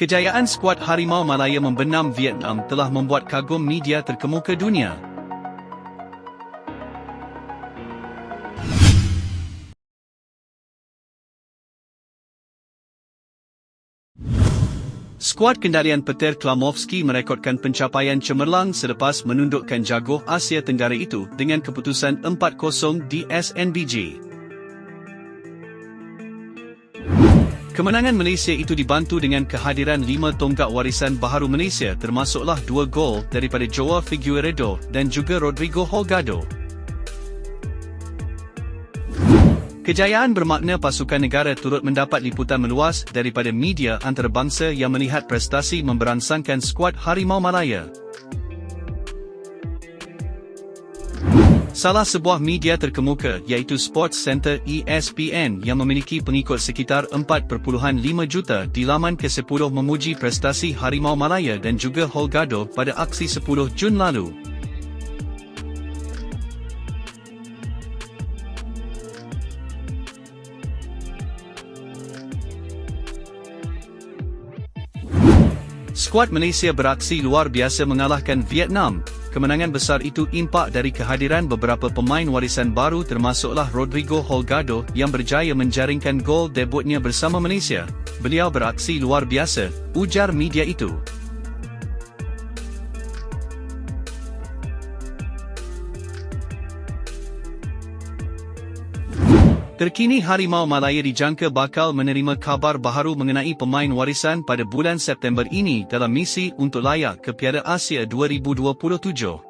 Kejayaan skuad Harimau Malaya membenam Vietnam telah membuat kagum media terkemuka dunia. Skuad kendalian petir Klamovski merekodkan pencapaian cemerlang selepas menundukkan jaguar Asia Tenggara itu dengan keputusan 4-0 di SNBG. Kemenangan Malaysia itu dibantu dengan kehadiran lima tonggak warisan baharu Malaysia termasuklah dua gol daripada Joao Figueiredo dan juga Rodrigo Holgado. Kejayaan bermakna pasukan negara turut mendapat liputan meluas daripada media antarabangsa yang melihat prestasi memberansangkan skuad Harimau Malaya. Salah sebuah media terkemuka iaitu Sports Center ESPN yang memiliki pengikut sekitar 4.5 juta di laman ke-10 memuji prestasi Harimau Malaya dan juga Holgado pada aksi 10 Jun lalu. Skuad Malaysia beraksi luar biasa mengalahkan Vietnam. Kemenangan besar itu impak dari kehadiran beberapa pemain warisan baru termasuklah Rodrigo Holgado yang berjaya menjaringkan gol debutnya bersama Malaysia. Beliau beraksi luar biasa, ujar media itu. Terkini Harimau Malaya dijangka bakal menerima kabar baharu mengenai pemain warisan pada bulan September ini dalam misi untuk layak ke Piala Asia 2027.